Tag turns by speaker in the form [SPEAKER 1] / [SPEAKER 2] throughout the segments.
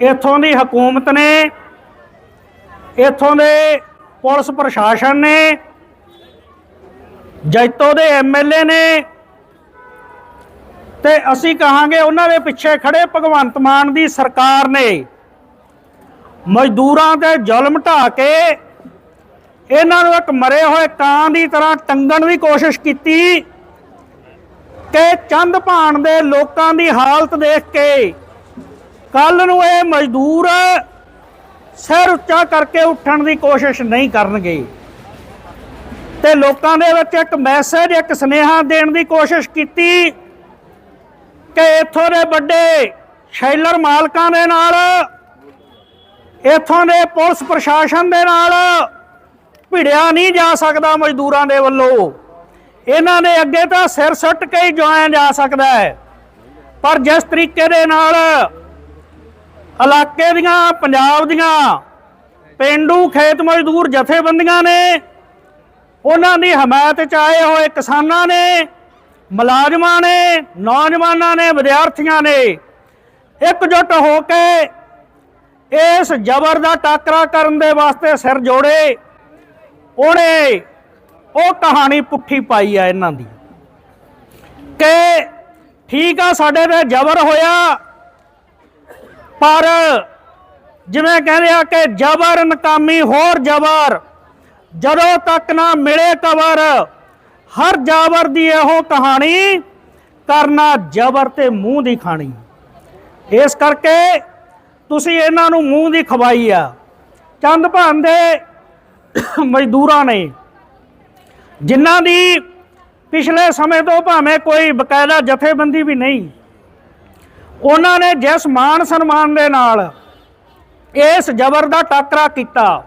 [SPEAKER 1] ਇੱਥੋਂ ਦੀ ਹਕੂਮਤ ਨੇ, ਇੱਥੋਂ ਦੇ ਪੁਲਿਸ ਪ੍ਰਸ਼ਾਸਨ ਨੇ, ਜੈਤੋ ਦੇ ਐਮਐਲਏ ਨੇ, ਤੇ ਅਸੀਂ ਕਹਾਂਗੇ ਉਹਨਾਂ ਦੇ ਪਿੱਛੇ ਖੜੇ ਭਗਵੰਤ ਮਾਨ ਦੀ ਸਰਕਾਰ ਨੇ ਮਜ਼ਦੂਰਾਂ ਤੇ ਜ਼ੁਲਮ ਢਾ ਕੇ ਇਹਨਾਂ ਨੂੰ ਇੱਕ ਮਰੇ ਹੋਏ ਕਾਂ ਦੀ ਤਰ੍ਹਾਂ ਟੰਗਣ ਦੀ ਕੋਸ਼ਿਸ਼ ਕੀਤੀ ਕਿ ਚੰਦ ਭਾਣ ਦੇ ਲੋਕਾਂ ਦੀ ਹਾਲਤ ਦੇਖ ਕੇ ਕੱਲ ਨੂੰ ਇਹ ਮਜ਼ਦੂਰ ਸਿਰ ਉੱਚਾ ਕਰਕੇ ਉੱਠਣ ਦੀ ਕੋਸ਼ਿਸ਼ ਨਹੀਂ ਕਰਨਗੇ। ਤੇ ਲੋਕਾਂ ਦੇ ਵਿੱਚ ਇੱਕ ਮੈਸੇਜ ਇੱਕ ਸੁਨੇਹਾ ਦੇਣ ਦੀ ਕੋਸ਼ਿਸ਼ ਕੀਤੀ ਕਿ ਇੱਥੋਂ ਦੇ ਵੱਡੇ ਸ਼ੈਲਰ ਮਾਲਕਾਂ ਦੇ ਨਾਲ, ਇੱਥੋਂ ਦੇ ਪੁਲਿਸ ਪ੍ਰਸ਼ਾਸਨ ਦੇ ਨਾਲ ਭਿੜਿਆ ਨਹੀਂ ਜਾ ਸਕਦਾ ਮਜ਼ਦੂਰਾਂ ਦੇ ਵੱਲੋਂ। ਇਹਨਾਂ ਦੇ ਅੱਗੇ ਤਾਂ ਸਿਰ ਸੁੱਟ ਕੇ ਹੀ ਜੋਇਆ ਜਾ ਸਕਦਾ ਹੈ। ਪਰ ਜਿਸ ਤਰੀਕੇ ਦੇ ਨਾਲ ਇਲਾਕੇ ਦੀਆਂ, ਪੰਜਾਬ ਦੀਆਂ, ਪਿੰਡੂ ਖੇਤ ਮਜ਼ਦੂਰ ਜਥੇਬੰਦੀਆਂ ਨੇ, ਉਹਨਾਂ ਦੀ ਹਮਾਇਤ ਚ ਆਏ ਹੋਏ ਕਿਸਾਨਾਂ ਨੇ, ਮੁਲਾਜ਼ਮਾਂ ਨੇ, ਨੌਜਵਾਨਾਂ ਨੇ, ਵਿਦਿਆਰਥੀਆਂ ਨੇ, ਇਕਜੁੱਟ ਹੋ ਕੇ ਇਸ ਜ਼ਬਰ ਦਾ ਟਾਕਰਾ ਕਰਨ ਦੇ ਵਾਸਤੇ ਸਿਰ ਜੋੜੇ, ਉਹਨੇ ਉਹ ਕਹਾਣੀ ਪੁੱਠੀ ਪਾਈ ਆ ਇਹਨਾਂ ਦੀ, ਕਿ ਠੀਕ ਆ, ਸਾਡੇ ਤੇ ਜ਼ਬਰ ਹੋਇਆ ਪਰ ਜਿਵੇਂ ਕਹਿੰਦੇ ਆ ਕਿ ਜ਼ਬਰ ਨਕਾਮੀ ਹੋਰ ਜ਼ਬਰ, ਜਦੋਂ ਤੱਕ ਨਾ ਮਿਲੇ ਕਬਰ, ਹਰ ਜਾਬਰ ਦੀ ਇਹੋ ਕਹਾਣੀ ਕਰਨਾ ਜ਼ਬਰ ਤੇ ਮੂੰਹ ਦੀ ਖਾਣੀ। ਇਸ ਕਰਕੇ ਤੁਸੀਂ ਇਹਨਾਂ ਨੂੰ ਮੂੰਹ ਦੀ ਖਵਾਈ ਆ। ਚੰਦ ਭਾਨ ਦੇ ਮਜ਼ਦੂਰਾਂ ਨੇ, ਜਿਨ੍ਹਾਂ ਦੀ ਪਿਛਲੇ ਸਮੇਂ ਤੋਂ ਭਾਵੇਂ ਕੋਈ ਬਕਾਇਦਾ ਜਥੇਬੰਦੀ ਵੀ ਨਹੀਂ ਉਹਨਾਂ ਨੇ ਜਿਸ ਮਾਨ ਸਨਮਾਨ ਦੇ ਨਾਲ ਇਸ ਜ਼ਬਰ ਦਾ ਟਾਕਰਾ ਕੀਤਾ,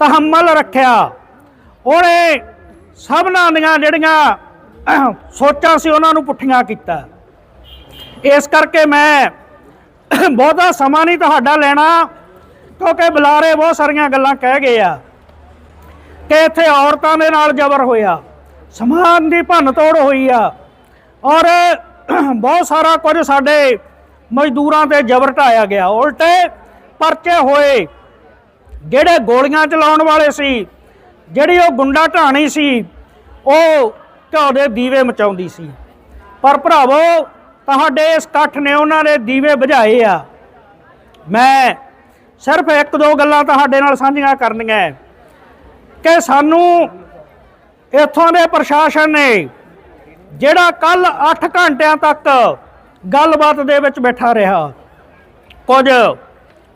[SPEAKER 1] ਤਹਮਲ ਰੱਖਿਆ, ਉਹਨੇ ਸਭਨਾਂ ਦੀਆਂ ਜਿਹੜੀਆਂ ਸੋਚਾਂ ਸੀ ਉਹਨਾਂ ਨੂੰ ਪੁੱਠੀਆਂ ਕੀਤਾ। ਇਸ ਕਰਕੇ ਮੈਂ ਬਹੁਤਾ ਸਮਾਂ ਨਹੀਂ ਤੁਹਾਡਾ ਲੈਣਾ, ਕਿਉਂਕਿ ਬੁਲਾਰੇ ਬਹੁਤ ਸਾਰੀਆਂ ਗੱਲਾਂ ਕਹਿ ਗਏ ਆ ਕਿ ਇੱਥੇ ਔਰਤਾਂ ਦੇ ਨਾਲ ਜ਼ਬਰ ਹੋਇਆ, ਸਮਾਨ ਦੀ ਭੰਨ ਤੋੜ ਹੋਈ ਆ ਔਰ ਬਹੁਤ ਸਾਰਾ ਕੁਝ ਸਾਡੇ ਮਜ਼ਦੂਰਾਂ ਤੇ ਜ਼ਬਰ ਢਾਇਆ ਗਿਆ। ਉਲਟੇ ਪਰਚੇ ਹੋਏ। ਜਿਹੜੇ ਗੋਲੀਆਂ ਚਲਾਉਣ ਵਾਲੇ ਸੀ, ਜਿਹੜੀ ਉਹ ਗੁੰਡਾ ਢਾਣੀ ਸੀ, ਉਹ ਘਿਓ ਦੇ ਦੀਵੇ ਮਚਾਉਂਦੀ ਸੀ। ਪਰ ਭਰਾਵੋ, ਤੁਹਾਡੇ ਇਸ ਇਕੱਠ ਨੇ ਉਹਨਾਂ ਦੇ ਦੀਵੇ ਬੁਝਾਏ ਆ। ਮੈਂ ਸਿਰਫ ਇੱਕ ਦੋ ਗੱਲਾਂ ਤੁਹਾਡੇ ਨਾਲ ਸਾਂਝੀਆਂ ਕਰਨੀਆਂ ਕਿ ਸਾਨੂੰ ਇੱਥੋਂ ਦੇ ਪ੍ਰਸ਼ਾਸਨ ਨੇ ਜਿਹੜਾ ਕੱਲ 8 ਘੰਟਿਆਂ ਤੱਕ ਗੱਲਬਾਤ ਦੇ ਵਿੱਚ ਬੈਠਾ ਰਿਹਾ। ਕੁਝ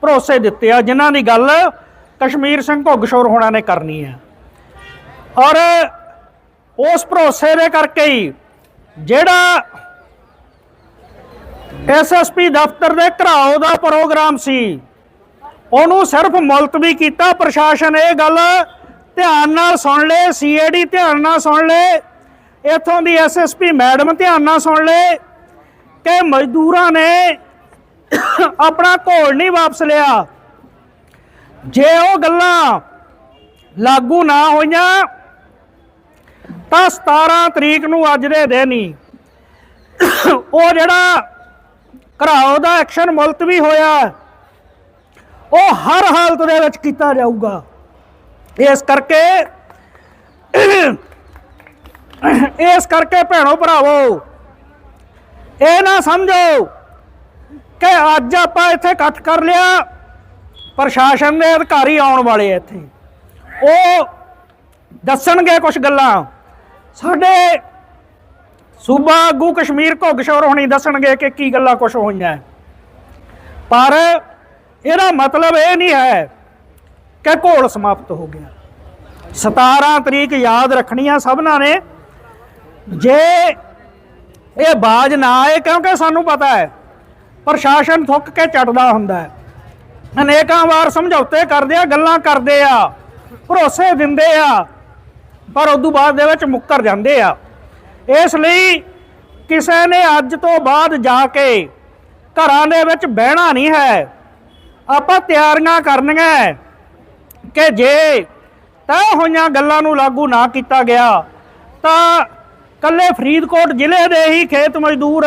[SPEAKER 1] ਭਰੋਸੇ ਦਿੱਤੇ ਆ, ਜਿਨ੍ਹਾਂ ਦੀ ਗੱਲ ਕਸ਼ਮੀਰ ਸਿੰਘ ਘੁੱਗਸ਼ੋਰ ਹੋਣਾ ਨੇ ਕਰਨੀ ਹੈ ਔਰ ਉਸ ਭਰੋਸੇ ਦੇ ਕਰਕੇ ਹੀ ਜਿਹੜਾ ਐਸਐਸਪੀ ਦਫ਼ਤਰ ਦੇ ਘਰਾਓ ਦਾ ਪ੍ਰੋਗਰਾਮ ਸੀ, ਉਹਨੂੰ ਸਿਰਫ ਮੁਲਤਵੀ ਕੀਤਾ। ਪ੍ਰਸ਼ਾਸਨ ਇਹ ਗੱਲ ਧਿਆਨ ਨਾਲ ਸੁਣ ਲੈ ਸੀਏਡੀ ਧਿਆਨ ਨਾਲ ਸੁਣ ਲੈ, ਇਥੋਂ ਦੀ ਐਸਐਸਪੀ ਮੈਡਮ ਧਿਆਨ ਨਾਲ ਸੁਣ ਲੈ। ਕਿ ਮਜ਼ਦੂਰਾਂ ਨੇ ਆਪਣਾ ਘੋਲ ਨਹੀਂ ਵਾਪਸ ਲਿਆ। ਜੇ ਉਹ ਗੱਲਾਂ ਲਾਗੂ ਨਾ ਹੋਈਆਂ, ਤਾਂ 17 ਤਰੀਕ ਨੂੰ ਅੱਜ ਦੇ ਦਿਨ ਹੀ ਉਹ ਜਿਹੜਾ ਘਰਾਓ ਦਾ ਐਕਸ਼ਨ ਮੁਲਤਵੀ ਹੋਇਆ, ਉਹ ਹਰ ਹਾਲਤ ਦੇ ਵਿੱਚ ਕੀਤਾ ਜਾਊਗਾ। ਇਸ ਕਰਕੇ ਇਸ ਕਰਕੇ ਭੈਣੋ ਭਰਾਵੋ ਇਹ ਨਾ ਸਮਝੋ ਕਿ ਅੱਜ ਆਪਾਂ ਇੱਥੇ ਇਕੱਠ ਕਰ ਲਿਆ ਪ੍ਰਸ਼ਾਸਨ ਦੇ ਅਧਿਕਾਰੀ ਆਉਣ ਵਾਲੇ ਇੱਥੇ। ਉਹ ਦੱਸਣਗੇ ਕੁਝ ਗੱਲਾਂ। ਸਾਡੇ ਸੂਬਾ ਆਗੂ ਕਸ਼ਮੀਰ ਘੁੱਗਸ਼ੌਰ ਹੋਣੀ ਦੱਸਣਗੇ ਕਿ ਕੀ ਗੱਲਾਂ ਕੁਝ ਹੋਈਆਂ। ਪਰ ਇਹਦਾ ਮਤਲਬ ਇਹ ਨਹੀਂ ਹੈ ਕਿ ਘੋਲ ਸਮਾਪਤ ਹੋ ਗਿਆ। 17 ਤਰੀਕ ਯਾਦ ਰੱਖਣੀ ਆ ਸਭਨਾਂ ਨੇ। ਜੇ ਇਹ ਬਾਜ ਨਾ ਆਏ ਕਿਉਂਕਿ ਸਾਨੂੰ ਪਤਾ ਹੈ, ਪ੍ਰਸ਼ਾਸਨ ਥੁੱਕ ਕੇ ਚੱਟਦਾ ਹੁੰਦਾ ਹੈ। ਅਨੇਕਾਂ ਵਾਰ ਸਮਝੌਤੇ ਕਰਦੇ ਆ, ਗੱਲਾਂ ਕਰਦੇ ਆ, ਭਰੋਸੇ ਦਿੰਦੇ ਆ, ਪਰ ਉਦੋਂ ਬਾਅਦ ਦੇ ਵਿੱਚ ਮੁੱਕਰ ਜਾਂਦੇ ਆ। ਇਸ ਲਈ ਕਿਸੇ ਨੇ ਅੱਜ ਤੋਂ ਬਾਅਦ ਜਾ ਕੇ ਘਰਾਂ ਦੇ ਵਿੱਚ ਬਹਿਣਾ ਨਹੀਂ ਹੈ। ਆਪਾਂ ਤਿਆਰੀਆਂ ਕਰਨੀਆਂ ਕਿ ਜੇ ਤੈਅ ਹੋਈਆਂ ਗੱਲਾਂ ਨੂੰ ਲਾਗੂ ਨਾ ਕੀਤਾ ਗਿਆ, ਤਾਂ ਕੱਲੇ ਫਰੀਦਕੋਟ ਜ਼ਿਲ੍ਹੇ ਦੇ ਹੀ ਖੇਤ ਮਜ਼ਦੂਰ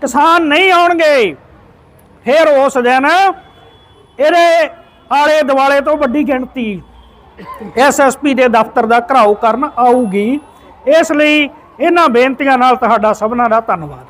[SPEAKER 1] ਕਿਸਾਨ ਨਹੀਂ ਆਉਣਗੇ। ਫਿਰ ਉਸ ਦਿਨ ਇਹਦੇ ਆਲੇ ਦੁਆਲੇ ਤੋਂ ਵੱਡੀ ਗਿਣਤੀ ਐਸਐਸਪੀ ਦੇ ਦਫ਼ਤਰ ਦਾ ਘਰਾਓ ਕਰਨ ਆਊਗੀ। ਇਸ ਲਈ ਇਹਨਾਂ ਬੇਨਤੀਆਂ ਨਾਲ ਤੁਹਾਡਾ ਸਭਨਾਂ ਦਾ ਧੰਨਵਾਦ।